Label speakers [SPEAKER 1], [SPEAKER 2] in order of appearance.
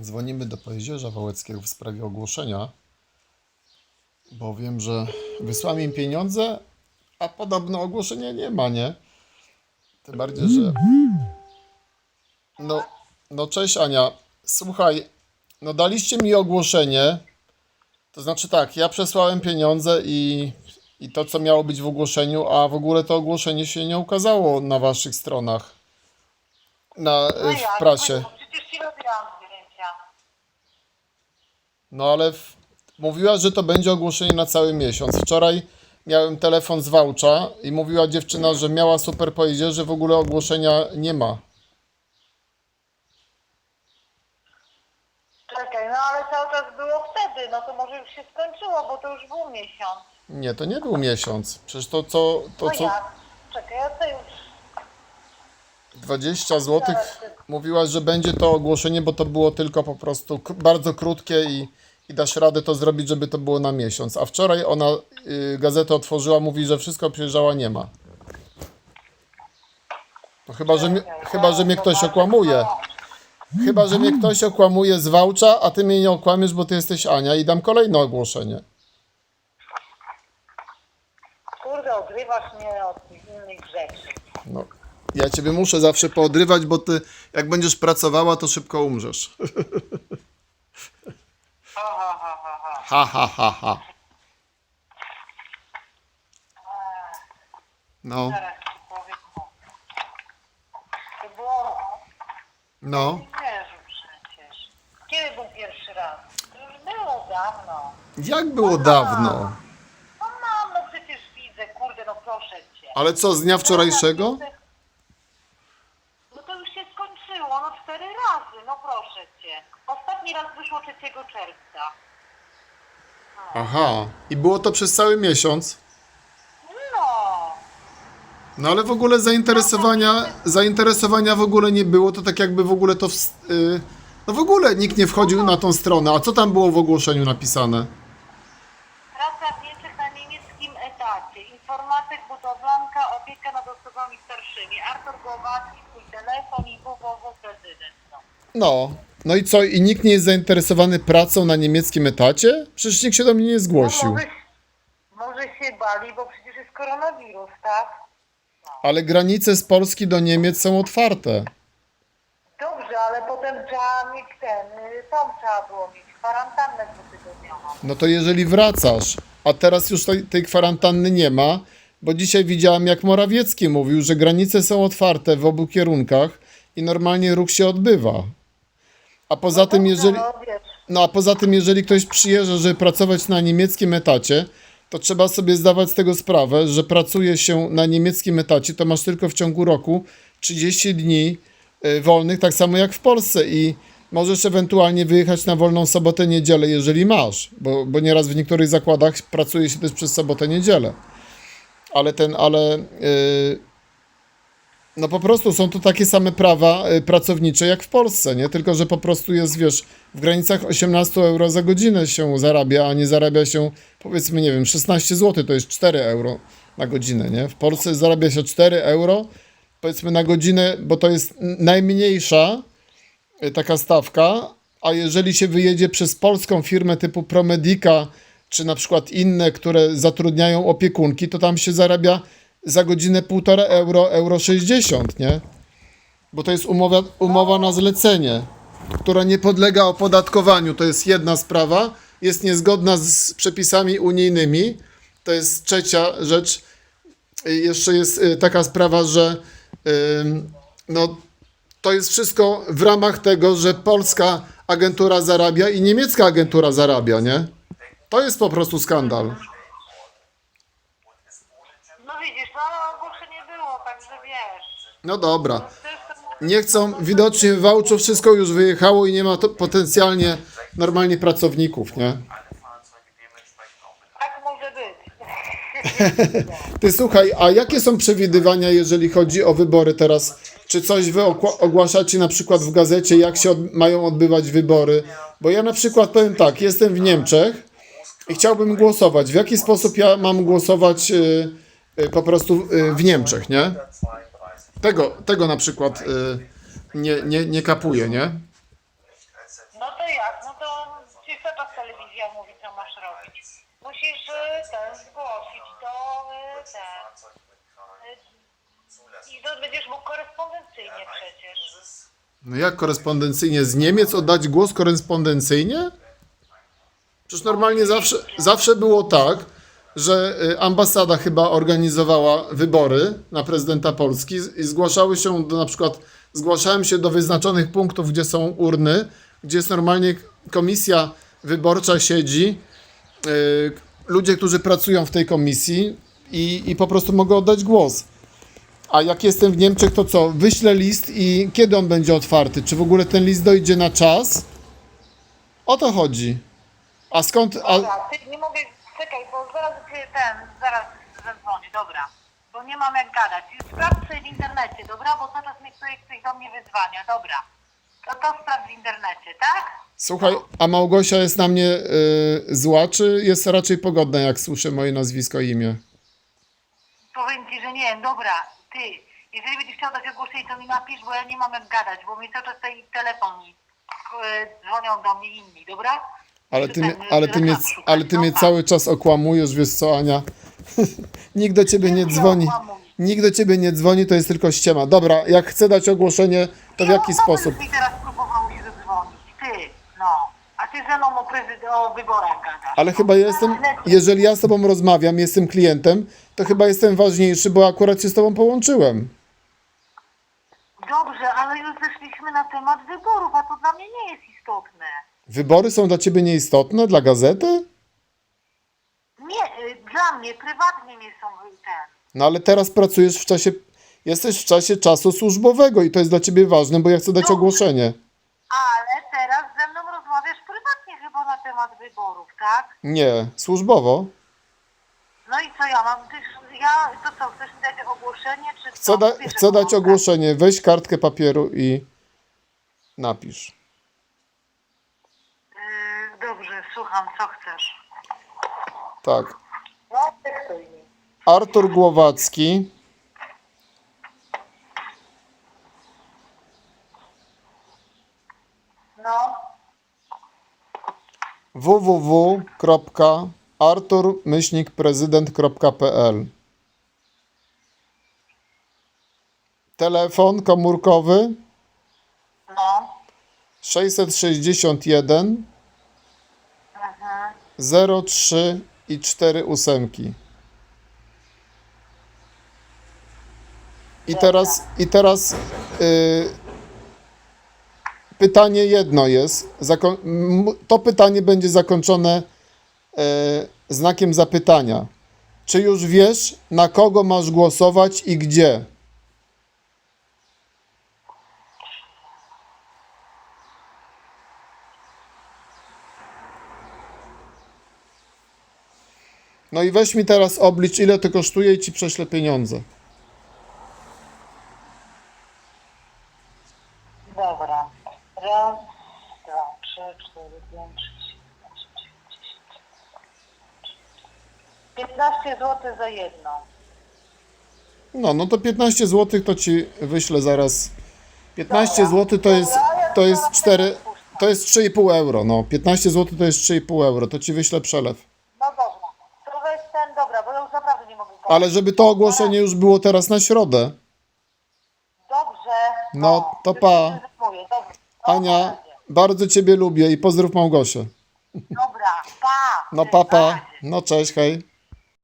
[SPEAKER 1] Dzwonimy do Pojezierza Wałeckiego w sprawie ogłoszenia, bo wiem, że wysłałem im pieniądze, a podobno ogłoszenia nie ma, nie? Tym bardziej, że... No, no cześć Ania, słuchaj, no daliście mi ogłoszenie, to znaczy tak, ja przesłałem pieniądze i, i to, co miało być w ogłoszeniu, a w ogóle to ogłoszenie się nie ukazało na waszych stronach, na,
[SPEAKER 2] No
[SPEAKER 1] w prasie.
[SPEAKER 2] No, przecież ci robiłam.
[SPEAKER 1] No ale w... mówiła, że to będzie ogłoszenie na cały miesiąc. Wczoraj miałem telefon z Wałcza i mówiła dziewczyna, że miała super pojeździe, że w ogóle ogłoszenia nie ma.
[SPEAKER 2] Czekaj, no ale cały czas było wtedy, no to może już się skończyło, bo to już był miesiąc.
[SPEAKER 1] Nie, to nie był miesiąc. Przecież to co, to
[SPEAKER 2] No
[SPEAKER 1] co
[SPEAKER 2] jak? Czekaj, ja to już...
[SPEAKER 1] 20 zł mówiła, że będzie to ogłoszenie, bo to było tylko po prostu bardzo krótkie i, i dasz radę to zrobić, żeby to było na miesiąc. A wczoraj ona y, gazetę otworzyła, mówi, że wszystko przyjeżdżała, nie ma. No chyba, że mnie, chyba, że mnie ktoś okłamuje. Chyba, że mnie ktoś okłamuje z Wałcza, a ty mnie nie okłamiesz, bo ty jesteś Ania i dam kolejne ogłoszenie.
[SPEAKER 2] Kurde, odrywasz mnie od innych rzeczy.
[SPEAKER 1] No. Ja ciebie muszę zawsze poodrywać, bo ty jak będziesz pracowała, to szybko umrzesz.
[SPEAKER 2] Ha, ha, ha, ha, ha.
[SPEAKER 1] Ha, ha, ha. No,
[SPEAKER 2] Zaraz ci powiem. To było...
[SPEAKER 1] no.
[SPEAKER 2] Nie wierzył przecież. Kiedy był pierwszy raz? To już było dawno.
[SPEAKER 1] Jak było dawno?
[SPEAKER 2] No mam, no przecież widzę, kurde, no proszę cię.
[SPEAKER 1] Ale co, z dnia wczorajszego?
[SPEAKER 2] No to już się skończyło, no cztery razy, no proszę cię. Ostatni raz wyszło 3 czerwca.
[SPEAKER 1] Aha. I było to przez cały miesiąc?
[SPEAKER 2] No,
[SPEAKER 1] No ale w ogóle zainteresowania, zainteresowania w ogóle nie było, to tak jakby w ogóle to... ws- y, no w ogóle nikt nie wchodził na tą stronę. A co tam było w ogłoszeniu napisane?
[SPEAKER 2] praca w Niemczech na niemieckim etacie. Informatyk, budowlanka, opieka nad osobami starszymi. Artur Głowacki, telefon i www.prezydent. No.
[SPEAKER 1] No. No i co, i nikt nie jest zainteresowany pracą na niemieckim etacie? Przecież nikt się do mnie nie
[SPEAKER 2] No
[SPEAKER 1] zgłosił.
[SPEAKER 2] może, może się bali, bo przecież jest koronawirus, tak?
[SPEAKER 1] Ale granice z Polski do Niemiec są otwarte.
[SPEAKER 2] Dobrze, ale potem trzeba mieć ten, y, tom trzeba było mieć, kwarantannę dwutygodniową.
[SPEAKER 1] No to jeżeli wracasz, a teraz już tej, tej kwarantanny nie ma, bo dzisiaj widziałem, jak Morawiecki mówił, że granice są otwarte w obu kierunkach i normalnie ruch się odbywa. A poza tym, jeżeli,
[SPEAKER 2] No,
[SPEAKER 1] no a poza tym, jeżeli ktoś przyjeżdża, żeby pracować na niemieckim etacie, to trzeba sobie zdawać z tego sprawę, że pracuje się na niemieckim etacie, to masz tylko w ciągu roku 30 dni y, wolnych, tak samo jak w Polsce i możesz ewentualnie wyjechać na wolną sobotę, niedzielę, jeżeli masz, bo, bo nieraz w niektórych zakładach pracuje się też przez sobotę, niedzielę. Ale ten, ale y, no po prostu są to takie same prawa y, pracownicze jak w Polsce, nie? Tylko, że po prostu jest, wiesz, w granicach 18 euro za godzinę się zarabia, a nie zarabia się, powiedzmy, nie wiem, 16 zł to jest 4 euro na godzinę, nie? W Polsce zarabia się 4 euro, powiedzmy, na godzinę, bo to jest najmniejsza y, taka stawka, a jeżeli się wyjedzie przez polską firmę typu Promedica, czy na przykład inne, które zatrudniają opiekunki, to tam się zarabia za godzinę 1,5 euro, euro 60, nie? Bo to jest umowa, umowa na zlecenie, która nie podlega opodatkowaniu. To jest jedna sprawa, jest niezgodna z przepisami unijnymi. To jest trzecia rzecz. Jeszcze jest y, taka sprawa, że no, to jest wszystko w ramach tego, że polska agentura zarabia i niemiecka agentura zarabia, nie? To jest po prostu skandal.
[SPEAKER 2] no widzisz, no ogłoszenie było, także wiesz.
[SPEAKER 1] No dobra. Nie chcą, widocznie w Wałczu wszystko już wyjechało i nie ma to potencjalnie normalnie pracowników, nie?
[SPEAKER 2] tak może być.
[SPEAKER 1] Ty słuchaj, a jakie są przewidywania, jeżeli chodzi o wybory teraz? Czy coś wy okła- ogłaszacie na przykład w gazecie, jak się od, mają odbywać wybory? Bo ja na przykład powiem tak, jestem w Niemczech i chciałbym głosować. W jaki sposób ja mam głosować y, y, po prostu y, w Niemczech, nie? Tego, tego na przykład y, nie, nie, nie kapuję, nie?
[SPEAKER 2] No to jak? No to ci chyba telewizja mówi, co masz robić. Musisz y, ten zgłosić to y, ten. Y, I to będziesz mógł korespondencyjnie przecież.
[SPEAKER 1] No jak korespondencyjnie z Niemiec oddać głos korespondencyjnie? Przecież normalnie zawsze, zawsze było tak, że y, ambasada chyba organizowała wybory na prezydenta Polski i zgłaszały się do na przykład, zgłaszałem się do wyznaczonych punktów, gdzie są urny, gdzie jest normalnie komisja wyborcza siedzi, y, ludzie, którzy pracują w tej komisji i, i po prostu mogę oddać głos. A jak jestem w Niemczech, to co? Wyślę list i kiedy on będzie otwarty? Czy w ogóle ten list dojdzie na czas? O to chodzi. A skąd. A,
[SPEAKER 2] Dobra, ty nie mogę, czekaj, bo zaraz cię ten, zaraz zadzwoni, dobra. Bo nie mam jak gadać. Sprawdź sobie w internecie, dobra? Bo czas mnie ktoś, ktoś do mnie wyzwania, dobra. To to sprawdź w internecie, tak?
[SPEAKER 1] słuchaj, a Małgosia jest na mnie y, zła, czy jest raczej pogodna, jak słyszę moje nazwisko i imię?
[SPEAKER 2] Powiem ci, że nie dobra, ty, jeżeli będziesz chciał dać ogłoszenie, to mi napisz, bo ja nie mam jak gadać, bo mi cały czas tutaj telefon e, dzwonią do mnie inni, dobra?
[SPEAKER 1] Ale ty, mnie, ale, ty mnie,
[SPEAKER 2] szukać,
[SPEAKER 1] ale ty
[SPEAKER 2] no
[SPEAKER 1] mnie
[SPEAKER 2] tak.
[SPEAKER 1] cały czas okłamujesz, wiesz co, Ania? Nikt do ciebie nie dzwoni. Nikt do ciebie nie dzwoni, to jest tylko ściema. Dobra, jak chcę dać ogłoszenie, to w jaki
[SPEAKER 2] no,
[SPEAKER 1] sposób?
[SPEAKER 2] mi teraz próbował mi zadzwonić, ty, no. A ty ze mną o, prezyd- o wyborach gadasz.
[SPEAKER 1] Ale chyba ja jestem, jeżeli ja z tobą rozmawiam, jestem klientem, to chyba jestem ważniejszy, bo akurat się z tobą połączyłem.
[SPEAKER 2] Dobrze, ale już zeszliśmy na temat wyborów, a to dla mnie nie jest istotne.
[SPEAKER 1] Wybory są dla ciebie nieistotne, dla gazety?
[SPEAKER 2] Nie, y, dla mnie, prywatnie nie są y, ten.
[SPEAKER 1] No ale teraz pracujesz w czasie, jesteś w czasie czasu służbowego i to jest dla ciebie ważne, bo ja chcę dać
[SPEAKER 2] Dobrze.
[SPEAKER 1] ogłoszenie.
[SPEAKER 2] Ale teraz ze mną rozmawiasz prywatnie chyba na temat wyborów, tak?
[SPEAKER 1] Nie, służbowo.
[SPEAKER 2] No i co ja mam? Ja, to co, chcesz mi dać ogłoszenie, czy
[SPEAKER 1] Chcę, da,
[SPEAKER 2] Wiesz,
[SPEAKER 1] chcę dać
[SPEAKER 2] mam
[SPEAKER 1] ogłoszenie. Weź kartkę papieru i napisz.
[SPEAKER 2] dać? Yy, dobrze, słucham, co chcesz?
[SPEAKER 1] Tak.
[SPEAKER 2] No, tekstuj mi.
[SPEAKER 1] Artur Głowacki,
[SPEAKER 2] No,
[SPEAKER 1] www.artur-prezydent.pl Telefon komórkowy
[SPEAKER 2] no,
[SPEAKER 1] 661
[SPEAKER 2] mhm.
[SPEAKER 1] 03 i 4 ósemki. I teraz, i teraz y, pytanie jedno jest. To pytanie będzie zakończone y, znakiem zapytania. Czy już wiesz, na kogo masz głosować i gdzie? No i weź mi teraz oblicz, ile to kosztuje i ci prześlę pieniądze.
[SPEAKER 2] Dobra. Raz, dwa, trzy, cztery, pięć, sześć, siedem, osiem, dziewięć, dziesięć. 15 zł za jedno.
[SPEAKER 1] No, no to 15 zł to ci wyślę zaraz. 15 zł to jest, to jest 4, to jest 3,5 euro. No, 15 zł to jest 3,5 euro. To ci wyślę przelew.
[SPEAKER 2] No dobra. To weź ten, dobra, bo ja już naprawdę nie mogę gadać.
[SPEAKER 1] Ale żeby to ogłoszenie już było teraz na środę.
[SPEAKER 2] Dobrze.
[SPEAKER 1] No, to pa.
[SPEAKER 2] na
[SPEAKER 1] Ania, bardzo ciebie lubię i pozdrów Małgosię.
[SPEAKER 2] Dobra, pa.
[SPEAKER 1] No
[SPEAKER 2] na razie.
[SPEAKER 1] no cześć, hej.